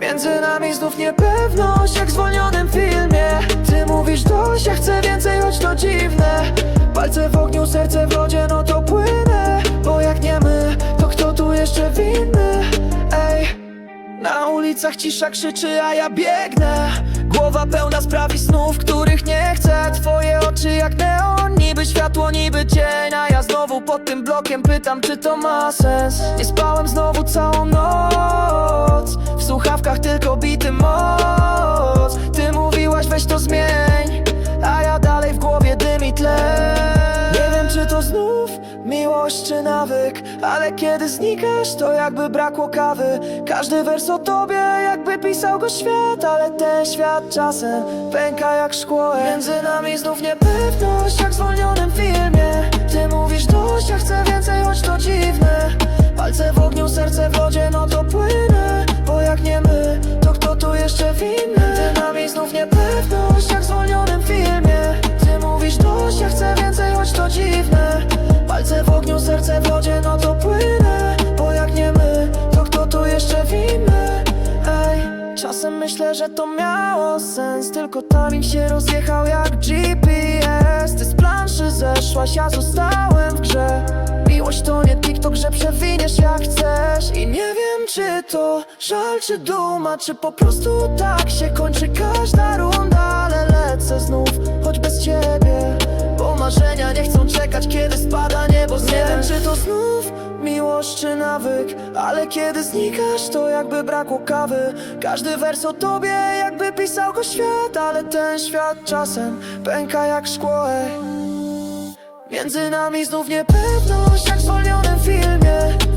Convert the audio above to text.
Między nami znów niepewność jak w zwolnionym filmie. Ty mówisz dość, ja chcę więcej, choć to dziwne. Palce w ogniu, serce w lodzie, no to płynę. Bo jak nie my, to kto tu jeszcze winny? Ej Na ulicach cisza krzyczy, a ja biegnę. Głowa pełna spraw i snów, których nie chcę. Twoje oczy jak neon, niby światło, niby cień A ja znowu pod tym blokiem pytam, czy to ma sens? Nie spałem znowu całą noc. W słuchawkach tylko bity moc. Ty mówiłaś weź to zmień A ja dalej w głowie dym i Nie wiem czy to znów miłość czy nawyk Ale kiedy znikasz to jakby brakło kawy. Każdy wers o tobie jakby pisał go świat Ale ten świat czasem pęka jak szkło. Między nami znów niepewność jak w czasem myślę, że to miało sens Tylko timing się rozjechał jak GPS Ty z planszy zeszłaś, ja zostałem w grze. Miłość to nie TikTok, że przewiniesz jak chcesz. I nie wiem czy to żal czy duma Czy po prostu tak się kończy każda runda. Ale lecę znów, choć bez ciebie. Bo marzenia nie chcą czekać, kiedy spada niebo z Nie. wiem czy to znów miłość czy nawyk Ale kiedy znikasz to jakby brakło kawy Każdy wers o tobie jakby pisał go świat Ale ten świat czasem pęka jak szkło ej. Między nami znów niepewność jak w zwolnionym filmie